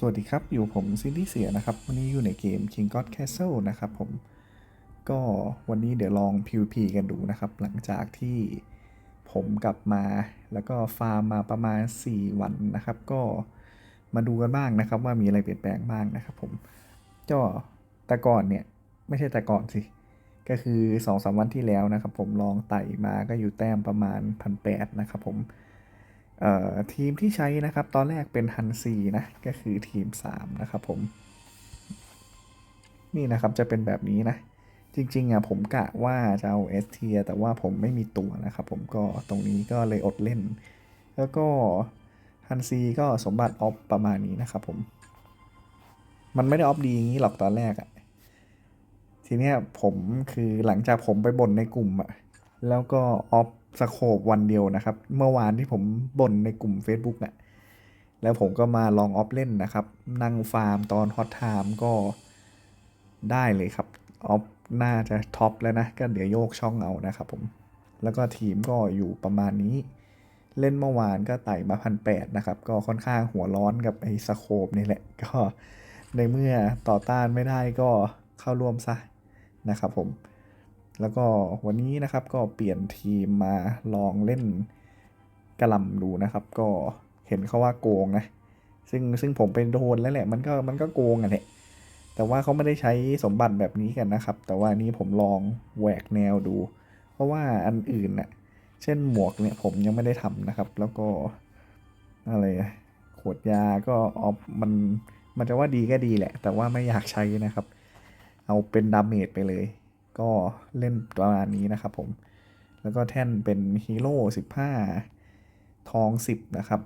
สวัสดีครับ อยู่ผมซินดี้เสียนะครับ วันนี้อยู่ในเกม King God Castle นะครับผม ก็วันนี้เดี๋ยวลอง PVP กันดูนะครับ หลังจากที่ผมกลับมาแล้วก็ฟาร์มมาประมาณ 4 วันนะครับ ก็มาดูกันบ้างนะครับ ว่ามีอะไรเปลี่ยนแปลงบ้างนะครับผมก็แต่ก่อนเนี่ย ไม่ใช่แต่ก่อนสิ ก็คือ2อสวันที่แล้วนะครับ ผมลองไต่มาก็อยู่แต้มประมาณพันแนะครับผม ทีมที่ใช้นะครับ ตอนแรกเป็นฮันซีนะ ก็คือทีม 3 นะครับผม นี่นะครับจะเป็นแบบนี้นะ จริงๆอะผมกะว่าจะเอาเอสเทียแต่ว่าผมไม่มีตัวนะครับผมก็ตรงนี้ก็เลยอดเล่น แล้วก็ฮันซีก็สมบัติออฟประมาณนี้นะครับผม มันไม่ได้ออฟดีอย่างนี้หรอกตอนแรกอะทีเนี้ยผมคือหลังจากผมไปบ่นในกลุ่มอะแล้วก็ออฟ สโคบวันเดียวนะครับ เมื่อวานที่ผมบ่นในกลุ่ม Facebook อะแล้วผมก็มาลองออฟเล่นนะครับ นั่งฟาร์มตอนฮอตไทม์ก็ได้เลยครับ ออฟน่าจะท็อปแล้วนะ ก็เดี๋ยวโยกช่องเอานะครับผม แล้วก็ทีมก็อยู่ประมาณนี้ เล่นเมื่อวานก็ไต่มาพันแนะครับ ก็ค่อนข้างหัวร้อนกับไอ้สโคบนี่แหละ ก็ในเมื่อต่อต้านไม่ได้ก็เข้าร่วมซะนะครับผม แล้วก็วันนี้นะครับก็เปลี่ยนทีมมาลองเล่นกระลำดูนะครับ ก็เห็นเขาว่าโกงนะซึ่งซึ่งผมเป็นโดนแล้วแหละมันก็มันก็โกงอะเนี่ยแต่ว่าเขาไม่ได้ใช้สมบัติแบบนี้กันนะครับ แต่ว่านี้ผมลองแหวกแนวดู เพราะว่าอันอื่นน่ะเช่นหมวกเนี่ยผมยังไม่ได้ทำนะครับ แล้วก็อะไรขวดยาก็ออฟมันมันจะว่าดีก็ดีแหละ แต่ว่าไม่อยากใช้นะครับ เอาเป็นดาเมจไปเลย ก็เล่นประมาณนี้นะครับผม แล้วก็แท่นเป็นฮีโร่15 ทอง 10 นะครับ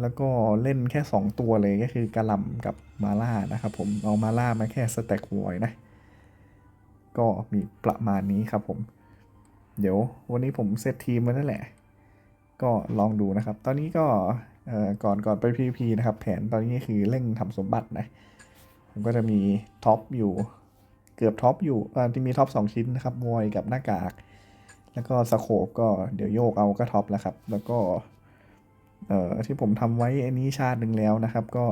แล้วก็เล่นแค่ 2 ตัวเลยก็คือกระหลำกับมาล่านะครับผม เอามาล่ามาแค่สแต็กวอยนะ ก็มีประมาณนี้ครับผม เดี๋ยววันนี้ผมเซตทีมไว้นั่นแหละ ก็ลองดูนะครับ ตอนนี้ก็เอ่อก่อนก่อนไป PVP นะครับ แผนตอนนี้คือเร่งทำสมบัตินะผมก็จะมีท็อปอยู่ เกือบท็อปอยู่ที่มีท็อป2 ชิ้นนะครับวอยกับหน้ากาก แล้วก็สโคปก็เดี๋ยวโยกเอาก็ท็อปแล้วครับ แล้วก็เอ่อที่ผมทำไว้อันนี้ชาติหนึ่งแล้วนะครับก็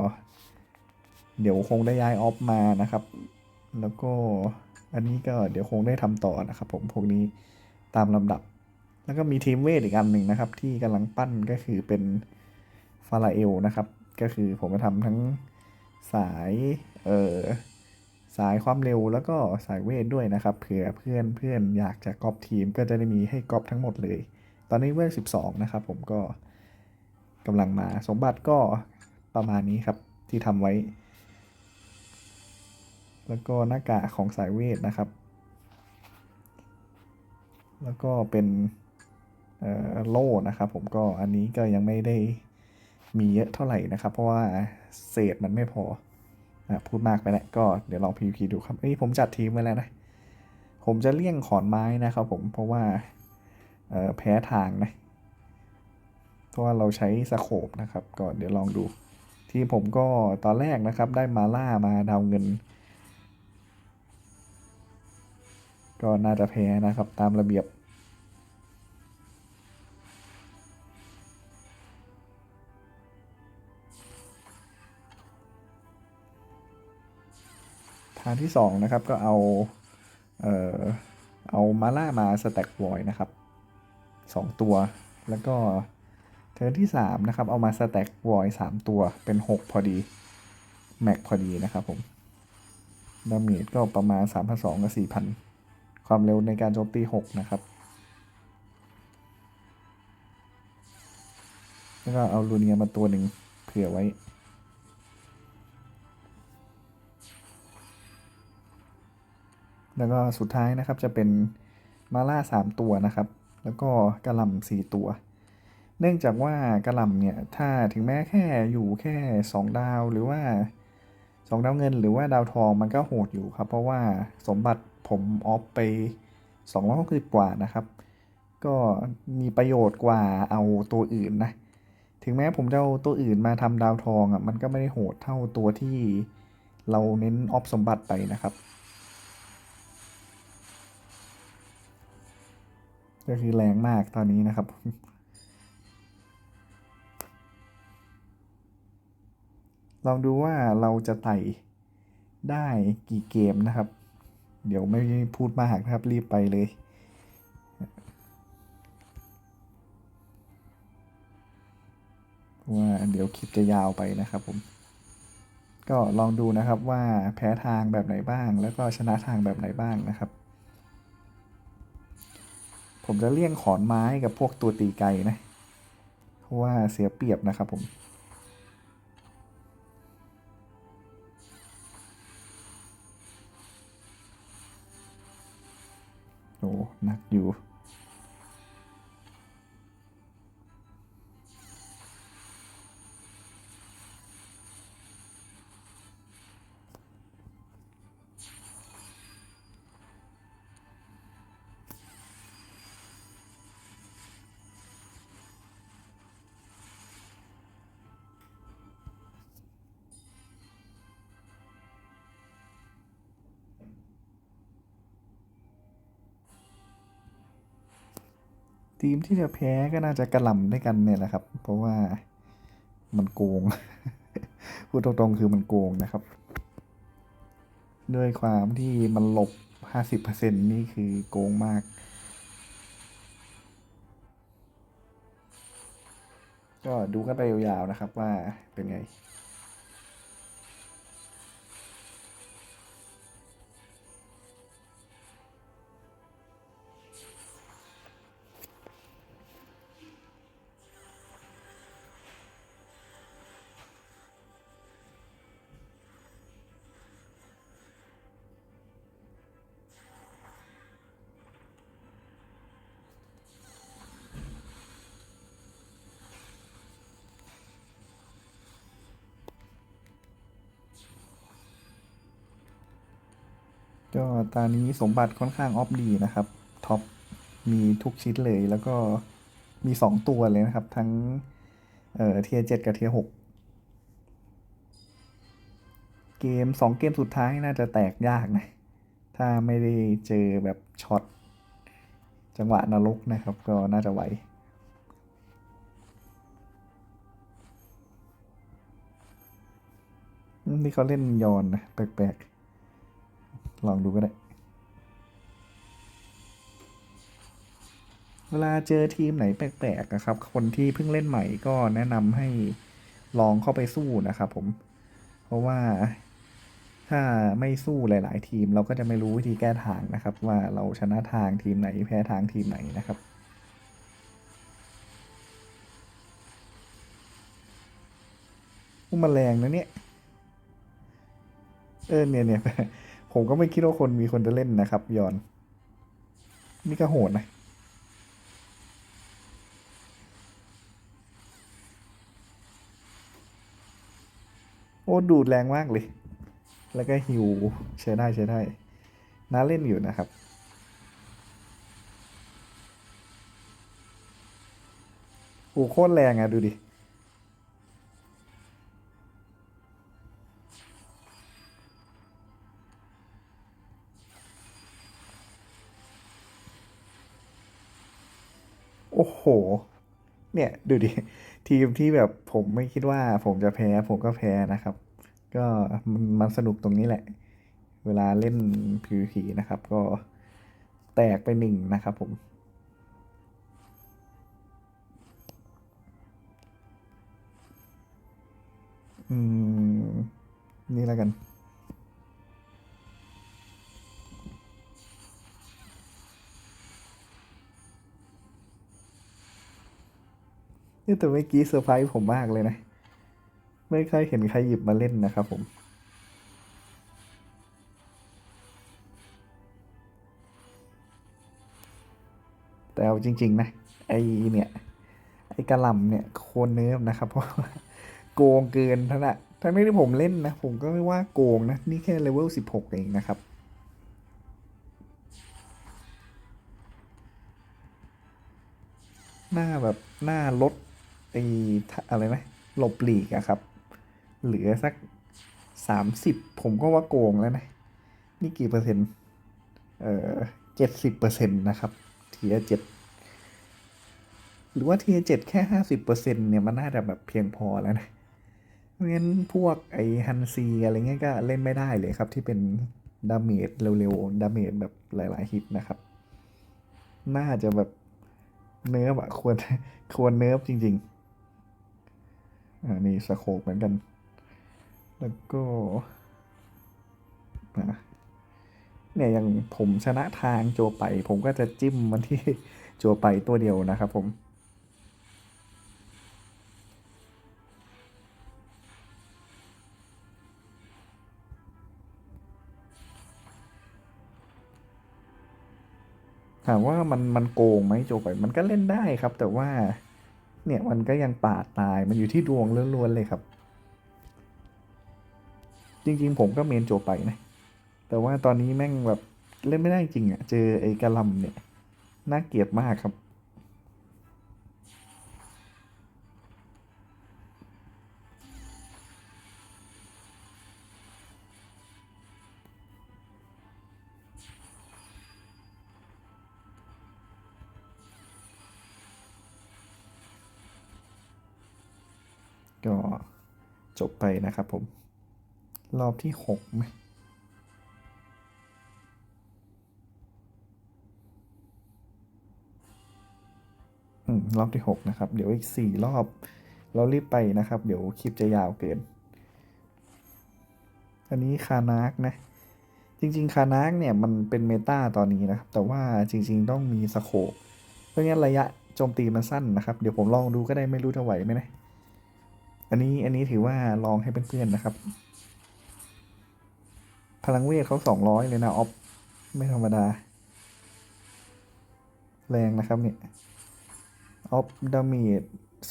เดี๋ยวคงได้ย้ายออฟมานะครับ แล้วก็อันนี้ก็เดี๋ยวคงได้ทำต่อนะครับ ผมพวกนี้ตามลำดับ แล้วก็มีทีมเวทอีกอันหนึ่งนะครับ ที่กำลังปั้นก็คือเป็นฟาราเอลนะครับ ก็คือผมจะทำทั้งสายเอ่อ สายความเร็วแล้วก็สายเวทด้วยนะครับเผื่อเพื่อนเพื่อนอยากจะก๊อปทีมก็จะได้มีให้ก๊อปทั้งหมดเลย ตอนนี้เวท12 นะครับผมก็กำลังมาสมบัติก็ประมาณนี้ครับที่ทำไว้ แล้วก็หน้ากากของสายเวทนะครับ แล้วก็เป็นโล่นะครับผมก็อันนี้ก็ยังไม่ได้มีเยอะเท่าไหร่นะครับ เพราะว่าเศษมันไม่พอ พูดมากไปแล้วก็เดี๋ยวลอง PVP ดูครับเอ้ยผมจัดทีมไว้แล้วนะ ผมจะเลี่ยงขอนไม้นะครับผมเพราะว่าแพ้ทางนะเพราะว่าเราใช้สโคปนะครับก็เดี๋ยวลองดู ทีมผมก็ตอนแรกนะครับได้มาล่ามาดาวเงิน ก็น่าจะแพ้นะครับตามระเบียบ ทางที่สองนะครับก็เอาเอ่อเอามาล่ามาสแต็กวอยนะครับสองตัว แล้วก็เทิร์ที่สามนะครับเอามาสแต็กวอยสามตัวเป็นหกพอดีแม็กพอดีนะครับผมดาเมจก็ประมาณ 3 2 0 0กับ4,000 ความเร็วในการโจมตี 6 นะครับ แล้วก็เอาลูเนียมาตัวหนึ่งเผื่อไว้ แล้วก็สุดท้ายนะครับจะเป็นมาล่า 3 ตัวนะครับ แล้วก็กระหล่ำ4 ตัว เนื่องจากว่ากระหล่ำเนี่ยถ้าถึงแม้แค่อยู่แค่ 2 ดาวหรือว่า 2 ดาวเงิน หรือว่าดาวทองมันก็โหดอยู่ครับ เพราะว่าสมบัติผมออฟไป260กว่านะครับ ก็มีประโยชน์กว่าเอาตัวอื่นนะถึงแม้ผมจะเอาตัวอื่นมาทำดาวทองอะมันก็ไม่ได้โหดเท่าตัวที่เราเน้นออฟสมบัติไปนะครับ ก็คือแรงมากตอนนี้นะครับ ลองดูว่าเราจะไต่ได้กี่เกมนะครับ เดี๋ยวไม่พูดมากนะครับรีบไปเลยว่าเดี๋ยวคลิปจะยาวไปนะครับผม ก็ลองดูนะครับว่าแพ้ทางแบบไหนบ้าง แล้วก็ชนะทางแบบไหนบ้างนะครับ ผมจะเลี่ยงขอนไม้กับพวกตัวตีไก่นะ เพราะว่าเสียเปรียบนะครับผม โอ้หนักอยู่ ทีมที่จะแพ้ก็น่าจะกระหล่ำด้วยกันเนี่ยแหละครับ เพราะว่ามันโกง พูดตรงๆคือมันโกงนะครับ ด้วยความที่มันหลบ 50%นี่คือโกงมาก ก็ดูกันไปยาวๆนะครับว่าเป็นไง ก็ตอนนี้สมบัติค่อนข้างออฟดีนะครับ ท็อปมีทุกชิ้นเลยแล้วก็มีสองตัวเลยนะครับ ทั้งเอ่อเทียเจ็ดกับเทียหกเกมสองเกมสุดท้ายน่าจะแตกยากนะ ถ้าไม่ได้เจอแบบช็อต จังหวะนรกนะครับ ก็น่าจะไหวนี่เขาเล่นยอนนะ แปลกๆ ลองดูก็ได้ เวลาเจอทีมไหนแปลกๆนะครับ คนที่เพิ่งเล่นใหม่ก็แนะนำให้ลองเข้าไปสู้นะครับผม เพราะว่าถ้าไม่สู้หลาย ๆ ทีมเราก็จะไม่รู้วิธีแก้ทางนะครับ ว่าเราชนะทางทีมไหนแพ้ทางทีมไหนนะครับอุ้มแมลงนะเนี่ย เออเนี่ยเนี่ย ผมก็ไม่คิดว่าคนมีคนจะเล่นนะครับ ยอน นี่ก็โหดนะโอ้ดูดแรงมากเลย แล้วก็ฮิวใช้ได้ใช้ได้ น่าเล่นอยู่นะครับ โอ้โคตรแรงอะดูดิ โห เนี่ยดูดิ ทีมที่แบบผมไม่คิดว่าผมจะแพ้ผมก็แพ้นะครับ ก็มันสนุกตรงนี้แหละ เวลาเล่น PVP นะครับ ก็แตกไปหนึ่งนะครับผมอืมนี่แล้วกัน นี่แต่เมื่อกี้เซอร์ไพรส์ผมมากเลยนะ ไม่เคยเห็นใครหยิบมาเล่นนะครับผม แต่เอาจริง ๆ นะ ไอเนี่ย ไอกระหล่ำเนี่ยโคนเนิร์ฟนะครับ เพราะโกงเกินทั้งนั้นทั้งที่ผมเล่นนะ ผมก็ไม่ว่าโกงนะ นี่แค่เลเวลสิบหกเองนะครับหน้าแบบหน้าลด ไอ้ทะอะไรนะหลบหลีกอะครับ เหลือสักสามสิบผมก็ว่าโกงแล้วนะ นี่กี่เปอร์เซ็นต์ เอ่อเจ็ดสิบเปอร์เซ็นต์นะครับเทียเจ็ดหรือว่าเทียเจ็ดแค่ห้าสิบเปอร์เซ็นต์เนี่ยมันน่าจะแบบเพียงพอแล้วนะงั้นพวกไอฮันซีอะไรเงี้ยก็เล่นไม่ได้เลยครับ ที่เป็นดาเมจเร็วๆ ดาเมจแบบหลายๆฮิตนะครับ น่าจะแบบเนิร์ฟอะควรควรเนิร์ฟจริง ๆ อ่านี่สโคปเหมือนกัน แล้วก็อะเนี่ยอย่างผมชนะทางโจไป ผมก็จะจิ้มมันที่โจไปตัวเดียวนะครับผมถามว่ามันมันโกงไหมโจไปมันก็เล่นได้ครับ แต่ว่า เนี่ยมันก็ยังปาดตายมันอยู่ที่ดวงล้วนๆเลยครับ จริงๆ ผมก็เมนโจไปนะ แต่ว่าตอนนี้แม่งแบบเล่นไม่ได้จริงอะ่ะ เจอไอ้กระลำเนี่ย น่าเกลียดมากครับ ก็จบไปนะครับผม รอบที่หกไหมอืมรอบที่หกนะครับ เดี๋ยวอีกสี่รอบ เรารีบไปนะครับ เดี๋ยวคลิปจะยาวเกิน อันนี้คานาร์กนะ จริง ๆ คานาร์กเนี่ยมันเป็นเมตาตอนนี้นะครับ แต่ว่าจริง ๆ ต้องมีสโคปเพราะงั้นระยะโจมตีมันสั้นนะครับ เดี๋ยวผมลองดูก็ได้ไม่รู้จะไหวไหมนะ อันนี้อันนี้ถือว่าลองให้เพื่อนๆนะครับ พลังเวทเขาสองร้อยเลยนะออฟไม่ธรรมดา แรงนะครับเนี่ยออฟดาเมจ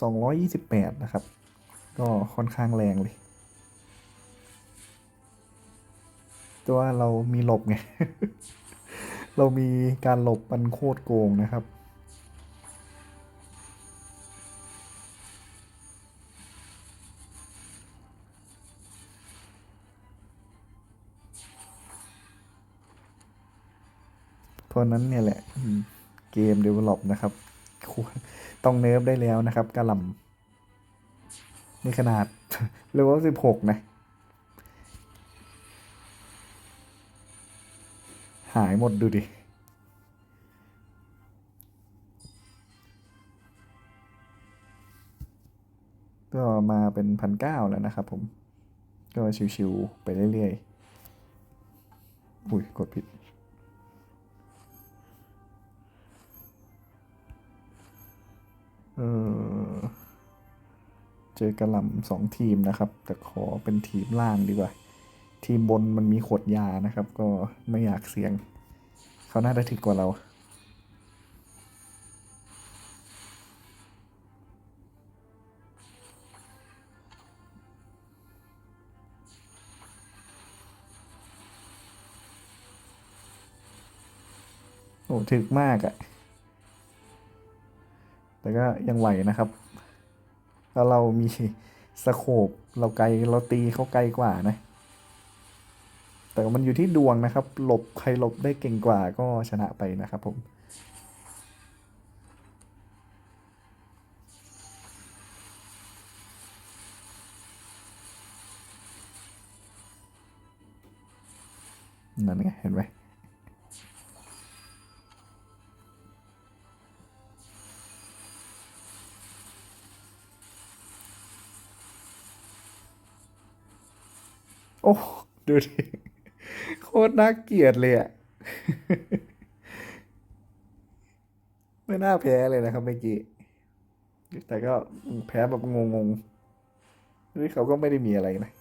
สองร้อยยี่สิบแปดนะครับ ก็ค่อนข้างแรงเลย ตัวเรามีหลบไง เรามีการหลบมันโคตรโกงนะครับาะนั้นเนี่ยแหละอืมเกม develop นะครับควรต้องเนิร์ฟได้แล้วนะครับกระหลำนี่ขนาดเลเวลสิบหกนะ หายหมดดูดิก็มาเป็นพันเก้าแล้วนะครับผม ก็ชิวๆไปเรื่อยๆ อุ้ย กดผิด เจอกระหล่ำสองทีมนะครับ แต่ขอเป็นทีมล่างดีกว่า ทีมบนมันมีขวดยานะครับ ก็ไม่อยากเสี่ยง เขาน่าจะถึกกว่าเราโอ้ถึกมากอะ แต่ก็ยังไหวนะครับแล้วเรามีสโคปเราไกลเราตีเขาไกลกว่านะ แต่มันอยู่ที่ดวงนะครับ หลบใครหลบได้เก่งกว่าก็ชนะไปนะครับผมนั่นไงเห็นไหม โอ้ดูดิโคตรน่าเกลียดเลยอะไม่น่าแพ้เลยนะครับเมื่อกี้ แต่ก็แพ้แบบงงๆนี่เขาก็ไม่ได้มีอะไรนะ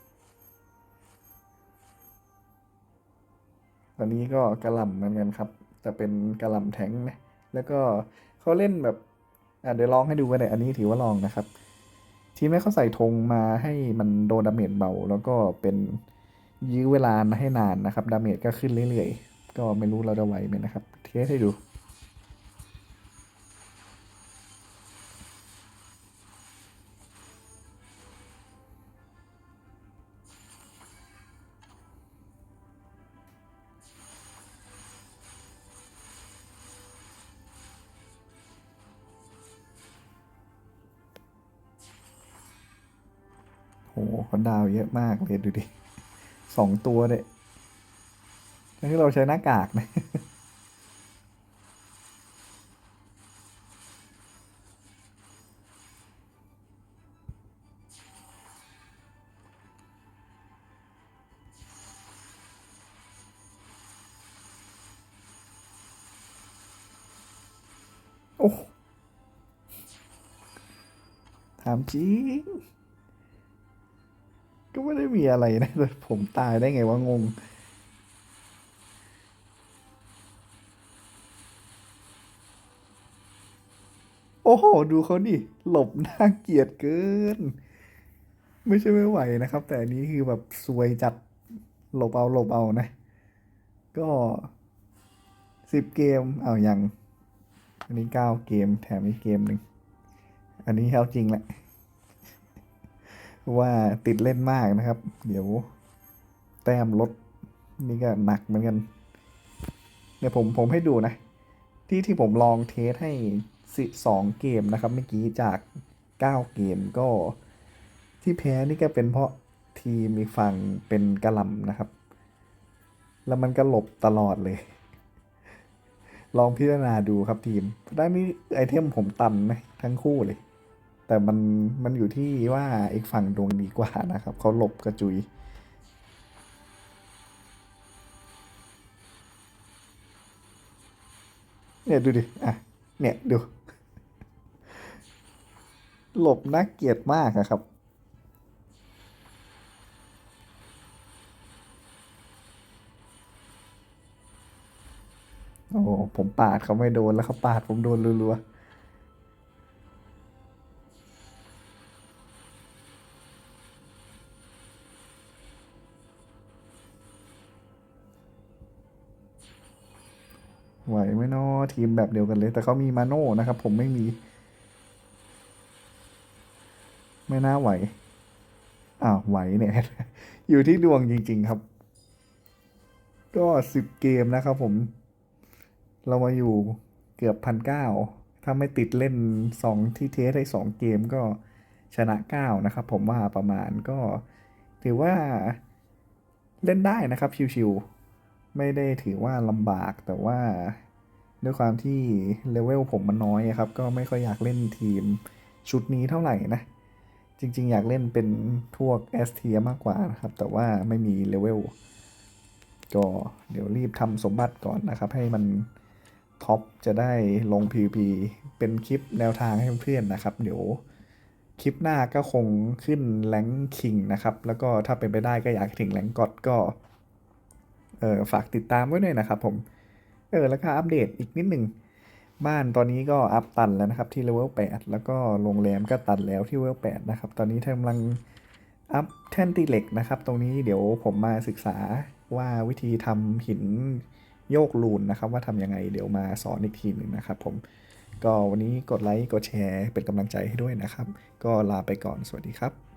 ตอนนี้ก็กระหล่ำเหมือนกันครับ แต่เป็นกระหล่ำแทงนะ แล้วก็เขาเล่นแบบอะเดี๋ยวลองให้ดูกันเลยอันนี้ถือว่าลองนะครับ ทีมแม่เขาใส่ธงมาให้มันโดนดาเมจเบา แล้วก็เป็นยื้อเวลาให้นานนะครับ ดาเมจก็ขึ้นเรื่อยๆ ก็ไม่รู้เราจะไหวไหมนะครับ เทสให้ดู ดาวเยอะมากเลยดูดิสองตัวเลยทั้งที่เราใช้หน้ากากนะโอ้ถามจริง ม่มีอะไรนะแต่ผมตายได้ไงวะงง โอ้โห ดูเขาดิ หลบน่าเกลียดเกิน ไม่ใช่ไม่ไหวนะครับ แต่อันนี้คือแบบซวยจัดหลบเอาหลบเอานะ ก็สิบเกมเอาอย่าง อันนี้เก้าเกมแถมอีกเกมหนึ่ง อันนี้เอาจริงแหละ ว่าติดเล่นมากนะครับ เดี๋ยวแต้มลดนี่ก็หนักเหมือนกันเดี๋ยวผมผมให้ดูนะ ที่ที่ผมลองเทสให้สิสองเกมนะครับเมื่อกี้จากเก้าเกมก็ ที่แพ้นี่ก็เป็นเพราะทีมีฝั่งเป็นกระลำนะครับ แล้วมันก็หลบตลอดเลย ลองพิจารณาดูครับทีมด้านนี้ไอเทมผมตันไหมทั้งคู่เลย แต่มันมันอยู่ที่ว่าอีกฝั่งดวงดีกว่านะครับเขาหลบกระจุยเนี่ยดูดิอะเนี่ยดู หลบน่าเกลียดมากอะครับโอ้ผมปาดเขาไม่โดนแล้วเขาปาดผมโดนรัวๆ ทีมแบบเดียวกันเลย แต่เขามีมาโน่นะครับ ผมไม่มี ไม่น่าไหวอ้าวไหวเนี่ย อยู่ที่ดวงจริง ๆครับ ก็สิบเกมนะครับผม เรามาอยู่เกือบพันเก้าถ้าไม่ติดเล่นสองที่เทสได้สองเกมก็ชนะเก้านะครับ ผมว่าประมาณก็ ถือว่าเล่นได้นะครับชิวๆไม่ได้ถือว่าลำบากแต่ว่า ด้วยความที่เลเวลผมมันน้อยครับ ก็ไม่ค่อยอยากเล่นทีมชุดนี้เท่าไหร่นะ จริง ๆ อยากเล่นเป็นพวกแอสเทียมากกว่านะครับ แต่ว่าไม่มีเลเวลก็เดี๋ยวรีบทำสมบัติก่อนนะครับ ให้มันท็อปจะได้ลง PVP เป็นคลิปแนวทางให้เพื่อนนะครับ เดี๋ยวคลิปหน้าก็คงขึ้นแรงคิงนะครับ แล้วก็ถ้าเป็นไปได้ก็อยากถึงแรงกอดก็ เออฝากติดตามไว้ด้วยนะครับผม เออแล้วก็อัปเดตอีกนิดหนึ่งบ้านตอนนี้ก็อัพตันแล้วนะครับที่เลเวล8แล้วก็โรงแรมก็ตันแล้วที่เลเวล8นะครับ ตอนนี้กำลังอัพแท่นตีเหล็กนะครับ ตรงนี้เดี๋ยวผมมาศึกษาว่าวิธีทำหินโยกลูนนะครับ ว่าทำยังไงเดี๋ยวมาสอนอีกทีหนึ่งนะครับ ผมก็วันนี้กดไลค์กดแชร์เป็นกำลังใจให้ด้วยนะครับ ก็ลาไปก่อนสวัสดีครับ